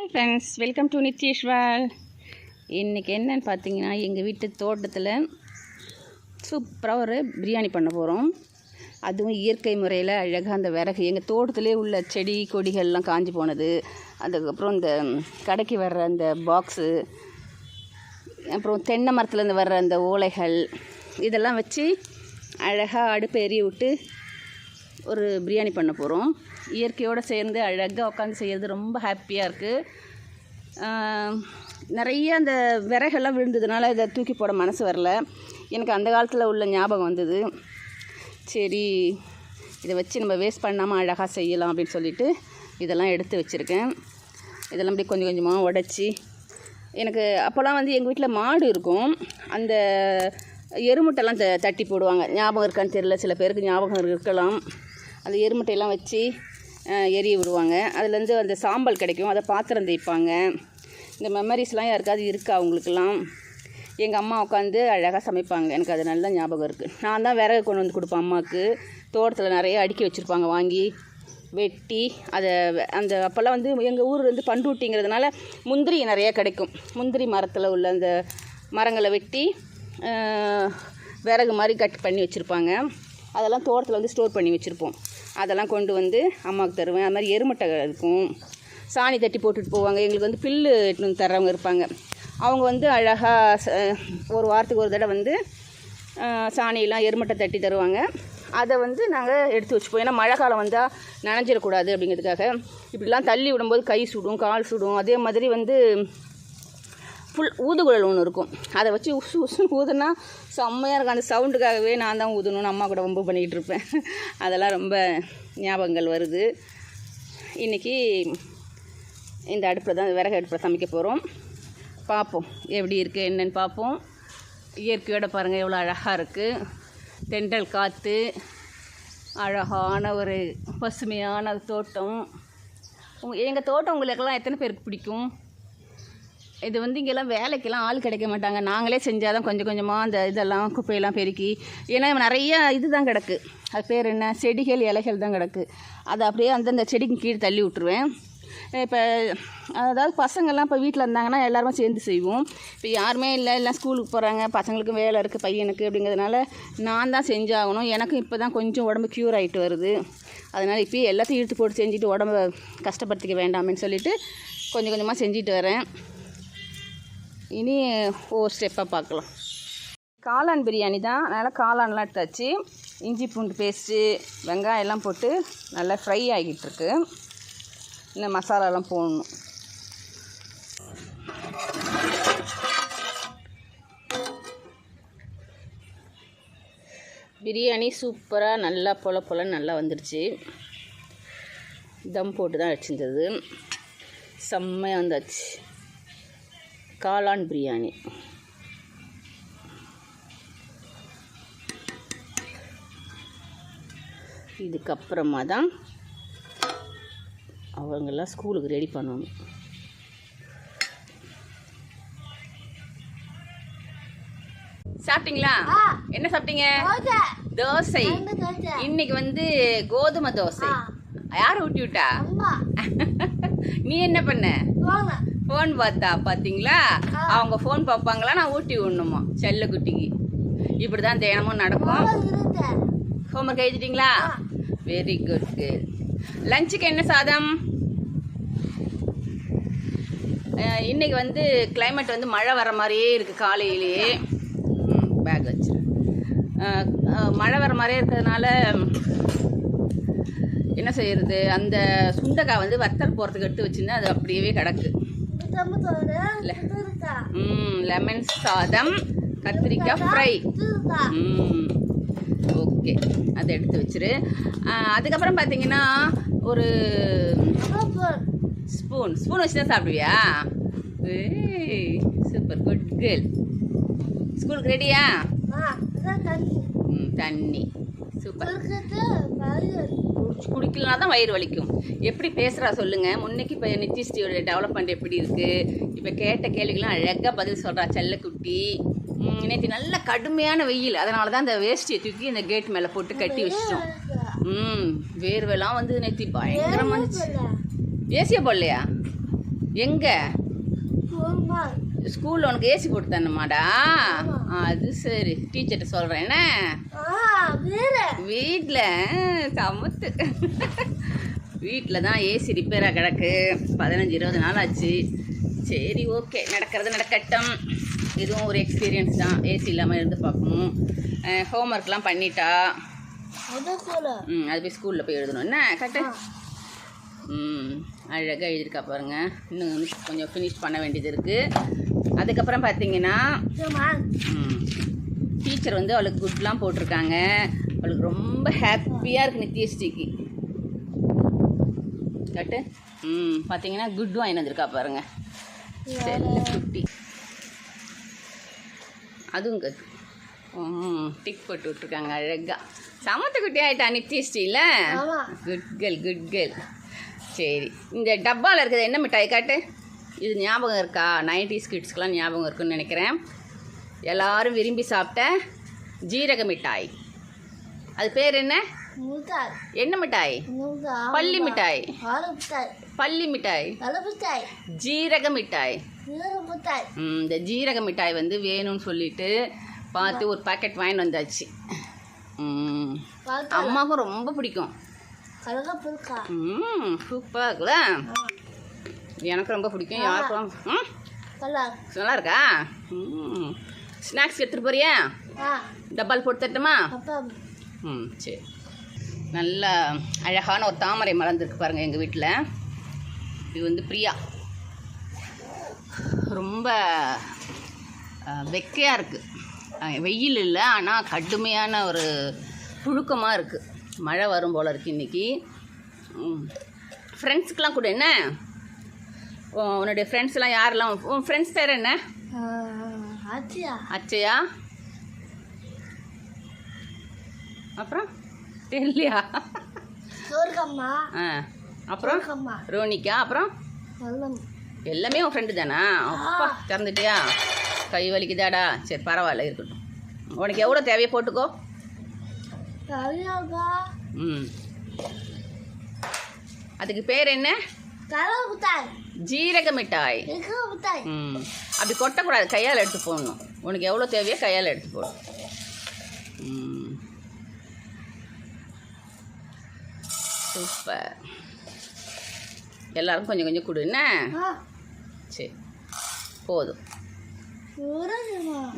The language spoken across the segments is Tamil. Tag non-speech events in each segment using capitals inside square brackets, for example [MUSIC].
Hi friends welcome to Nithyeshwal இன்றைக்கி என்னன்னு பார்த்தீங்கன்னா எங்கள் வீட்டு தோட்டத்தில் சூப்பராக ஒரு பிரியாணி பண்ண போகிறோம் அதுவும் இயற்கை முறையில் அழகாக அந்த விறகு எங்கள் தோட்டத்திலே உள்ள செடி கொடிகள்லாம் காஞ்சி போனது. அதுக்கப்புறம் இந்த கடைக்கு வர்ற அந்த பாக்ஸு அப்புறம் தென்னை மரத்துலேருந்து வர்ற அந்த ஓலைகள் இதெல்லாம் வச்சு அழகாக அடுப்பு எரிய விட்டு ஒரு பிரியாணி பண்ண போகிறோம் இயற்கையோடு சேர்ந்து அழகாக உட்காந்து செய்கிறது ரொம்ப ஹாப்பியாக இருக்குது நிறைய அந்த விறகெல்லாம் விழுந்ததுனால இதை தூக்கி போட மனசு வரல. எனக்கு அந்த காலத்தில் உள்ள ஞாபகம் வந்தது. சரி இதை வச்சு நம்ம வேஸ்ட் பண்ணாமல் அழகாக செய்யலாம் அப்படின்னு சொல்லிட்டு இதெல்லாம் எடுத்து வச்சுருக்கேன். இதெல்லாம் அப்படியே கொஞ்சம் கொஞ்சமாக உடச்சி. எனக்கு அப்போல்லாம் வந்து எங்கள் வீட்டில் மாடு இருக்கும். அந்த எருமுட்டெல்லாம் த தட்டி போடுவாங்க. ஞாபகம் இருக்கான்னு தெரியல. சில பேருக்கு ஞாபகம் இருக்கலாம். அந்த எருமட்டையெல்லாம் வச்சு எரிய விடுவாங்க. அதுலேருந்து அந்த சாம்பல் கிடைக்கும். அதை பாத்திரம் தேய்ப்பாங்க. இந்த மெமரிஸ்லாம் யாருக்காவது இருக்கா அவங்களுக்கெல்லாம் எங்கள் அம்மா உட்காந்து அழகாக சமைப்பாங்க. எனக்கு அது நல்ல ஞாபகம் இருக்குது நான் தான் விறகு கொண்டு வந்து கொடுப்பேன் அம்மாவுக்கு. தோட்டத்தில் நிறைய அடுக்கி வச்சுருப்பாங்க வாங்கி வெட்டி. அதை அந்த அப்போல்லாம் வந்து எங்கள் ஊர் வந்து பண்ருட்டிங்கிறதுனால முந்திரி நிறைய கிடைக்கும். முந்திரி மரத்தில் உள்ள அந்த மரங்களை வெட்டி விறகு மாதிரி கட் பண்ணி வச்சுருப்பாங்க. அதெல்லாம் தோட்டத்தில் வந்து ஸ்டோர் பண்ணி வச்சுருப்போம். அதெல்லாம் கொண்டு வந்து அம்மாவுக்கு தருவேன். அது மாதிரி எருமட்டை இருக்கும். சாணி தட்டி போட்டுட்டு போவாங்க. எங்களுக்கு வந்து பில்லு எடுத்துட்டு தர்றவங்க இருப்பாங்க. அவங்க வந்து அழகாக ஒரு வாரத்துக்கு ஒரு தடவை வந்து சாணியெல்லாம் எருமட்டை தட்டி தருவாங்க. அதை வந்து நாங்கள் எடுத்து வச்சுப்போம். ஏன்னா மழை காலம் வந்தால் நனைஞ்சிடக்கூடாது அப்படிங்கிறதுக்காக. இப்படிலாம் தள்ளி விடும்போது கை சுடும் கால் சுடும். அதே மாதிரி வந்து ஃபுல் ஊதுகுழல் ஒன்று இருக்கும். அதை வச்சு உசு உசுன்னு ஊதுனா செம்மையாக இருக்கும். அந்த சவுண்டுக்காகவே நான் தான் ஊதணும்னு அம்மா கூட ரொம்ப பண்ணிக்கிட்டு இருப்பேன். [LAUGHS] அதெல்லாம் ரொம்ப ஞாபகங்கள் வருது. இன்றைக்கி இந்த அடுப்பில் தான் விறகு அடுப்பில் சமைக்க போகிறோம் பார்ப்போம். எப்படி இருக்குது என்னென்னு பார்ப்போம். இயற்கையோட பாருங்கள் எவ்வளோ அழகாக இருக்குது தெண்டல் காற்று அழகான ஒரு பசுமையான தோட்டம். எங்கள் தோட்டம் உங்களுக்கெல்லாம் எத்தனை பேருக்கு பிடிக்கும்? இது வந்து இங்கெல்லாம் வேலைக்கெல்லாம் ஆள் கிடைக்க மாட்டாங்க. நாங்களே செஞ்சால் தான் கொஞ்சம் கொஞ்சமாக அந்த இதெல்லாம் குப்பையெல்லாம் பெருக்கி ஏன்னா நிறைய இதுதான் கிடக்கு. அது பேர் என்ன? செடிகள் இலைகள் தான் கிடக்கு. அதை அப்படியே அந்தந்த செடிக்கு கீழே தள்ளி விட்டுருவேன். இப்போ அதாவது பசங்கள்லாம் இப்போ வீட்டில் இருந்தாங்கன்னா எல்லாருமே சேர்ந்து செய்வோம். இப்போ யாருமே இல்லை எல்லாம் ஸ்கூலுக்கு போகிறாங்க பசங்களுக்கும் வேலை இருக்குது பையனுக்கு அப்படிங்கிறதுனால நான் தான் செஞ்சாகணும். எனக்கும் இப்போ தான் கொஞ்சம் உடம்பு க்யூர் ஆகிட்டு வருது. அதனால் இப்போயே எல்லாத்தையும் இழுத்து போட்டு செஞ்சுட்டு உடம்ப கஷ்டப்படுத்திக்க வேண்டாமேன்னு சொல்லிட்டு கொஞ்சம் கொஞ்சமாக செஞ்சுட்டு வரேன். இனி ஒவ்வொரு ஸ்டெப்பாக பார்க்கலாம். காளான் பிரியாணி தான். அதனால் காளான்லாம் எடுத்தாச்சு. இஞ்சி பூண்டு பேஸ்ட்டு வெங்காயம் எல்லாம் போட்டு நல்லா ஃப்ரை ஆகிட்டுருக்கு இந்த மசாலாலாம் போடணும். பிரியாணி சூப்பராக நல்லா பொல பொலன்னு நல்லா வந்துடுச்சு தம் போட்டு தான் வச்சுருந்தது. செம்மையாக வந்தாச்சு. காளான் பிரியாணி. இதுக்கப்புறமா தான் அவங்கெல்லாம் ஸ்கூலுக்கு ரெடி பண்ணணும். சாப்பிட்டீங்களா? என்ன சாப்பிட்டீங்க? தோசை. இன்னைக்கு வந்து கோதுமை தோசை. யார் ஊட்டி விட்டா? [LAUGHS] நீ என்ன பண்ண? ஃபோன் பார்த்தா பார்த்தீங்களா? அவங்க ஃபோன் பார்ப்பாங்களா? நான் ஊட்டி விடணுமா? செல்ல குட்டிக்கு. இப்படி தான் தினமும் நடக்கும். ஹோம்ஒர்க் எழுதிட்டீங்களா? வெரி குட் கேர்ள் லஞ்சுக்கு என்ன சாதம்? அஹ், இன்னைக்கு வந்து climate வந்து மழை வர மாதிரியே இருக்குது காலையிலேயே. பேக் வச்சு மழை வர மாதிரியே இருக்கிறதுனால என்ன செய்யறது? அந்த சுண்டக்காய் வந்து வத்தல் போகிறதுக்கு எடுத்து வச்சுருந்தேன். அது அப்படியே கிடக்கு. லெமன் சாதம் கத்திரிக்காய் ஃப்ரை ம் ஓகே. அதை எடுத்து வச்சிரு. அதுக்கப்புறம் பார்த்தீங்கன்னா ஒரு ஸ்பூன். ஸ்பூன் வச்சு தான் சாப்பிடுவியா சூப்பர் குட் கேர்ள் ஸ்கூலுக்கு ரெடியா ம் தண்ணி. சூப்பர் குடிக்கலனா தான் வயிறு வலிக்கும். எப்படி பேசுகிறா சொல்லுங்க. முன்னைக்கு இப்போ நித்திஷ்டியோட டெவலப்மெண்ட் எப்படி இருக்கு? இப்போ கேட்ட கேள்விக்கெல்லாம் அழகாக பதில் சொல்கிறா செல்லக்குட்டி. நேற்று நல்ல கடுமையான வெயில். அதனால தான் அந்த வேஷ்டியை தூக்கி இந்த கேட் மேலே போட்டு கட்டி வச்சிட்டோம். ம் வேர்வெல்லாம் வந்து நேற்று பயங்கரமாக இருந்துச்சு. ஏசியை போடலையா? எங்கே? ஸ்கூலில் உனக்கு ஏசி போட்டு தரணுமாடா? அது சரி. டீச்சர்கிட்ட சொல்கிறேன் என்ன? வீட்டில் சமத்து. வீட்டில் தான் ஏசி ரிப்பேராக கிடக்கு. பதினஞ்சு இருபது நாள் ஆச்சு. சரி ஓகே. நடக்கிறது நடக்கட்டும். இதுவும் ஒரு எக்ஸ்பீரியன்ஸ் தான். ஏசி இல்லாமல் இருந்து பார்க்கணும். ஹோம்ஒர்க்லாம் பண்ணிட்டா. அத சொல்ல ம் அது போய் ஸ்கூலில் போய் எழுதணும். என்ன கரெக்டு? ம். அழகாக எழுதியிருக்கா பாருங்க. இன்னும் கொஞ்சம் ஃபினிஷ் பண்ண வேண்டியது இருக்குது அதுக்கப்புறம் பார்த்தீங்கன்னா டீச்சர் வந்து அவளுக்கு குட்லாம் போட்டிருக்காங்க. அவளுக்கு ரொம்ப ஹாப்பியாக இருக்கு நித்யஸ்ரீக்கு கட்டு? ம் பார்த்தீங்கன்னா குட் வாங்கி வந்திருக்கா பாருங்க. செல்ல குட்டி. அதுவும் ம் டிக் போட்டு விட்ருக்காங்க அழகா. சமத்து குட்டி ஆயிட்டா நித்யஸ்ரீல ஆமா. குட் கேர்ள் குட் கேர்ள் சரி. இந்த டப்பாவில் இருக்கிறது என்ன மிட்டாய்? காட்டு. இது ஞாபகம் இருக்கா? நைன்டிஸ் கிட்ஸ்க்கெலாம் ஞாபகம் இருக்குன்னு நினைக்கிறேன். எல்லாரும் விரும்பி சாப்பிட்ட ஜீரக மிட்டாய். அது பேர் என்ன? என்ன மிட்டாய்? பள்ளி மிட்டாய். பள்ளி மிட்டாய். ஜீரக மிட்டாய். இந்த ஜீரக மிட்டாய் வந்து வேணும்னு சொல்லிட்டு பார்த்து ஒரு பாக்கெட் வாங்கிட்டு வந்தாச்சு. அம்மாவுக்கும் ரொம்ப பிடிக்கும். ம் சூப்பராக இருக்குல்ல? எனக்கு ரொம்ப பிடிக்கும் யாருக்கும். ம். நல்லா இருக்கா. ம். ஸ்நாக்ஸ் எடுத்துகிட்டு போறியா? டப்பால் போட்டு தட்டுமா ம் சரி. நல்ல அழகான ஒரு தாமரை மலர்ந்துருக்கு பாருங்கள் எங்கள் வீட்டில் இது வந்து பிரியா. ரொம்ப வெக்கையாக இருக்குது வெயில் இல்லை ஆனால் கடுமையான ஒரு புழுக்கமாக இருக்குது மழை வரும் போல் இருக்குது இன்றைக்கி ஃப்ரெண்ட்ஸுக்கெலாம் கூட என்ன? உன் உன்னுடைய ஃப்ரெண்ட்ஸ்லாம் யாரெல்லாம்? உன் ஃப்ரெண்ட்ஸ் பேர் என்ன? அச்சையா அப்புறம்? தெரியலையா? சோர்கம்மா. ஆ அப்புறம்? சோர்கம்மா. ரோனிகா அப்புறம்? எல்லாமே உன் ஃப்ரெண்டு தானா? அப்பா திறந்துட்டியா? கை வலிக்குதாடா? சரி பரவாயில்ல இருக்கட்டும். உனக்கு எவ்வளோ தேவையோ போட்டுக்கோ. ம். அதுக்கு பேர் என்ன? ஜீரக மிட்டாய். ம். அப்படி கொட்டக்கூடாது கையால் எடுத்து போடணும். உனக்கு எவ்வளோ தேவையோ கையால் எடுத்து போடும் ம். சூப்பர். எல்லாரும் கொஞ்சம் கொஞ்சம் கொடு என்ன? ஆ. சரி போதும்.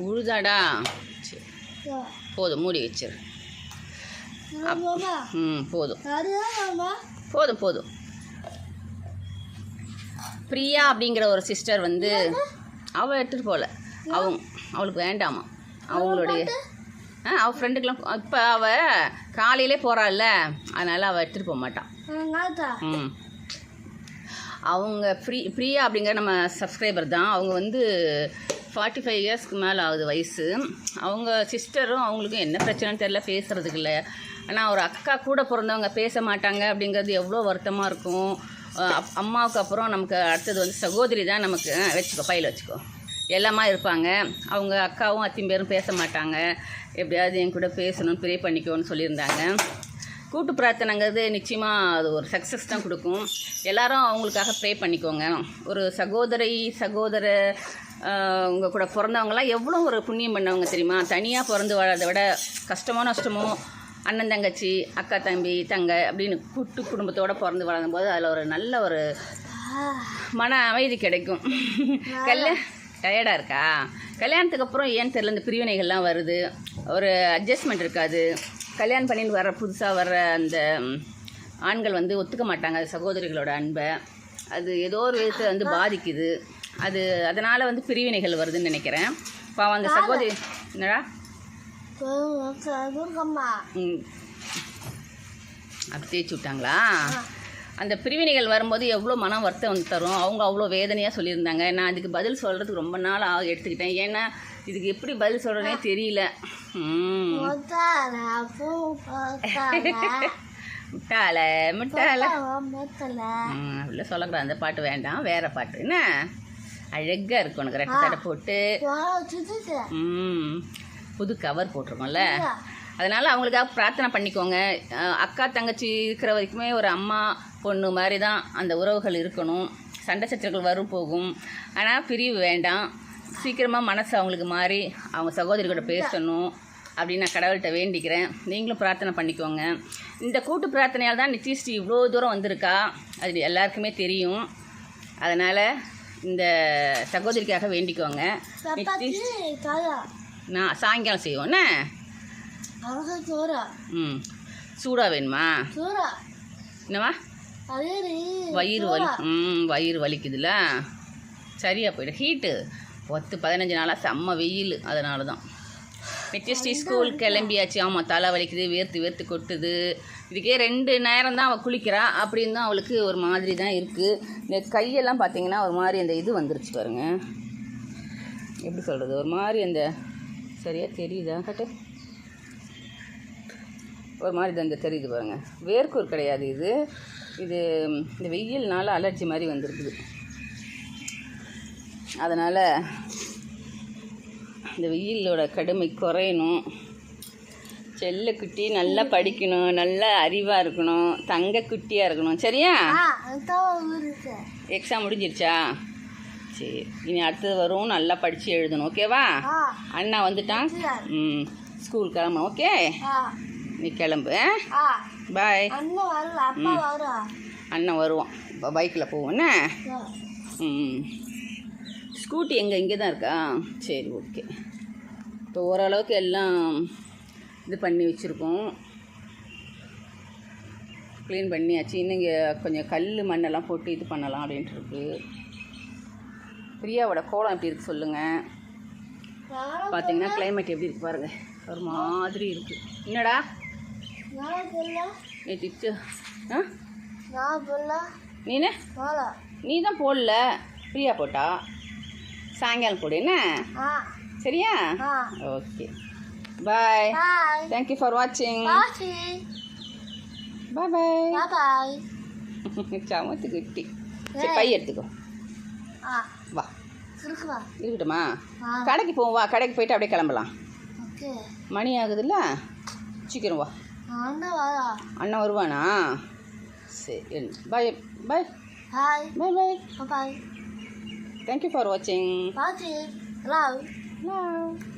உழுதாடா சரி போதும் மூடி வச்சிரு. ம் போதும். போதும் போதும். பிரியா அப்படிங்கிற ஒரு சிஸ்டர் வந்து அவள் எடுத்துகிட்டு போகல அவங்க அவளுக்கு வேண்டாமா? அவங்களுடைய ஆ அவள் ஃப்ரெண்டுக்கெலாம் இப்போ அவள் காலையிலே போகிறாள்ல அதனால் அவள் எடுத்துகிட்டு போக மாட்டான் ம். அவங்க ஃப்ரீ ஃப்ரீயா அப்படிங்கிற நம்ம சப்ஸ்கிரைபர் தான். அவங்க வந்து ஃபார்ட்டி ஃபைவ் இயர்ஸ்க்கு மேலே ஆகுது வயசு. அவங்க சிஸ்டரும் அவங்களுக்கும் என்ன பிரச்சனைன்னு தெரில பேசுகிறதுக்கு இல்லை. ஆனால் ஒரு அக்கா கூட பிறந்தவங்க பேச மாட்டாங்க அப்படிங்கிறது எவ்வளோ வருத்தமாக இருக்கும். அம்மாவுக்கு அப்புறம் நமக்கு அடுத்தது வந்து சகோதரி தான் நமக்கு வச்சுக்கோ பையில் வச்சுக்கோ. எல்லாமா இருப்பாங்க. அவங்க அக்காவும் அத்தியும் பேரும் பேச மாட்டாங்க. எப்படியாவது என் கூட பேசணும்னு ப்ரே பண்ணிக்கோன்னு சொல்லியிருந்தாங்க. கூட்டு பிரார்த்தனைங்கிறது நிச்சயமாக அது ஒரு சக்ஸஸ் தான் கொடுக்கும். எல்லாரும் அவங்களுக்காக ப்ரே பண்ணிக்கோங்க. ஒரு சகோதரி சகோதர ஆஹ், உங்க கூட பிறந்தவங்களாம் எவ்வளோ ஒரு புண்ணியம் பண்ணவங்க தெரியுமா? தனியாக பிறந்து வாழறதை விட கஷ்டமோ நஷ்டமோ அண்ணன் தங்கச்சி அக்கா தம்பி தங்க அப்படின்னு கூட்டு குடும்பத்தோடு பிறந்து வளரும் போது அதில் ஒரு நல்ல ஒரு மன அமைதி கிடைக்கும். கல்ல டயர்டாக இருக்கா? கல்யாணத்துக்கு அப்புறம் ஏன்னு தெரியல இந்த பிரிவினைகள்லாம் வருது? ஒரு அட்ஜஸ்ட்மெண்ட் இருக்காது. கல்யாணம் பண்ணிட்டு வர புதுசாக வர்ற அந்த ஆண்கள் வந்து ஒத்துக்க மாட்டாங்க சகோதரிகளோட அன்பை. அது ஏதோ ஒரு விதத்தை வந்து பாதிக்குது. அது அதனால் வந்து பிரிவினைகள் வருதுன்னு நினைக்கிறேன். பாவம் அந்த சகோதரி என்னடா? ம் அப்படி தேய்ச்சி விட்டாங்களா? அந்த பிரிவினைகள் வரும்போது எவ்வளோ மன வருத்தம் வந்து தரும்? அவங்க அவ்வளோ வேதனையாக சொல்லியிருந்தாங்க. நான் அதுக்கு பதில் சொல்கிறதுக்கு ரொம்ப நாள் ஆக எடுத்துக்கிட்டேன். ஏன்னா இதுக்கு எப்படி பதில் சொல்கிறேனே தெரியல. ம். முத்தால பூ முத்தால முட்டாள முட்டாள. முத்தல. ம் அப்படிலாம் சொல்லக்கூடாது. அந்த பாட்டு வேண்டாம். வேற பாட்டு. என்ன? அழகாக இருக்கும் உனக்கு. ரெட்டை தடை போட்டு. புது கவர் போட்டிருக்கோம்ல. அதனால் அவங்களுக்காக பிரார்த்தனை பண்ணிக்கோங்க. அக்கா தங்கச்சி இருக்கிற வரைக்குமே ஒரு அம்மா பொண்ணு மாதிரி தான் அந்த உறவுகள் இருக்கணும். சண்டை சச்சரவுகள் வரும் போகும். ஆனால் பிரிவு வேண்டாம். சீக்கிரமாக மனசு அவங்களுக்கு மாறி அவங்க சகோதரி கூட பேசணும் அப்படின்னு நான் கடவுள்கிட்ட வேண்டிக்கிறேன். நீங்களும் பிரார்த்தனை பண்ணிக்கோங்க. இந்த கூட்டு பிரார்த்தனையால் தான் நித்யஸ்ரீ இவ்வளோ தூரம் வந்திருக்கா? அது எல்லாருக்குமே தெரியும். அதனால் இந்த சகோதரிக்காக வேண்டிக்கோங்க. நான் சாயங்காலம் செய்வோம். என்ன? ம். சூடாக வேணுமா? என்னவா வயிறு. வலி ம் வயிறு வலிக்குதுல்ல? சரியா போயிடும் ஹீட்டு. பத்து பதினஞ்சு நாளாக செம்ம வெயில். அதனால தான் நித்யஸ்ரீ ஸ்கூல் கிளம்பியாச்சு. ஆமாம் தலை வலிக்குது வேர்த்து வேர்த்து கொட்டுது. இதுக்கே ரெண்டு நேரம் தான் அவள் குளிக்கிறா. அப்படின்னு தான் அவளுக்கு ஒரு மாதிரி தான் இருக்குது இந்த கையெல்லாம் பார்த்தீங்கன்னா ஒரு மாதிரி அந்த இது வந்துருச்சு பாருங்க. எப்படி சொல்கிறது ஒரு மாதிரி அந்த சரியா தெரியுதா? கட்டு. ஒரு மாதிரி தான் இந்த தெரியுது பாருங்க. வேர்க்கூர் கிடையாது இது. இது இந்த வெயில்னால அலர்ஜி மாதிரி வந்திருக்குது. அதனால் இந்த வெயிலோட கடுமை குறையணும். செல்ல குட்டி நல்லா படிக்கணும் நல்லா அறிவாக இருக்கணும் தங்க குட்டியாக இருக்கணும். சரியா? எக்ஸாம் முடிஞ்சிருச்சா? சரி இனி அடுத்தது வரும் நல்லா படித்து எழுதணும். ஓகேவா அண்ணா வந்துட்டான். ம் ஸ்கூல் கிளம்பணும் ஓகே நீ கிளம்பு ஆ. பாய் அண்ணன் வருவான். இப்போ பைக்கில் போவோண்ணே ம். ஸ்கூட்டி எங்கே? இங்கே தான் இருக்கா? சரி ஓகே இப்போ ஓரளவுக்கு எல்லாம் இது பண்ணி வச்சுருக்கோம். க்ளீன் பண்ணியாச்சு. இன்னும் இங்கே கொஞ்சம் கல் மண்ணெல்லாம் போட்டு இது பண்ணலாம் அப்படின்ட்டு இருக்கு. பிரியாவோட கோலம் எப்படி இருக்கு சொல்லுங்கள் பார்த்தீங்கன்னா கிளைமேட் எப்படி இருக்கு பாருங்கள் ஒரு மாதிரி இருக்குது என்னடா? நேற்று ஆ? நான்? சொல்ல நீனே நீ தான் போடல. பிரியா போட்டா? சாயங்காலம் போடு என்ன? ஆ சரியா? ஓகே. பாய். தேங்க்யூ ஃபார் வாட்சிங் பாய் பாய் பாய் [LAUGHS] சமத்து குட்டி. சரி பை எடுத்துக்கோ. ஆ. வா. இருக்கட்டுமா? கடைக்கு போவோம் வா. கடைக்கு போயிட்டு அப்படியே கிளம்பலாம். ஓகே. மணி ஆகுதுல்ல? சீக்கிரம் வா. அண்ணன் வரா அண்ணன் வருவானா? சரி பாய் பாய் பாய் பாய் பாய் பாய் தேங்க்யூ ஃபார் வாட்சிங் பாய் லவ் Love.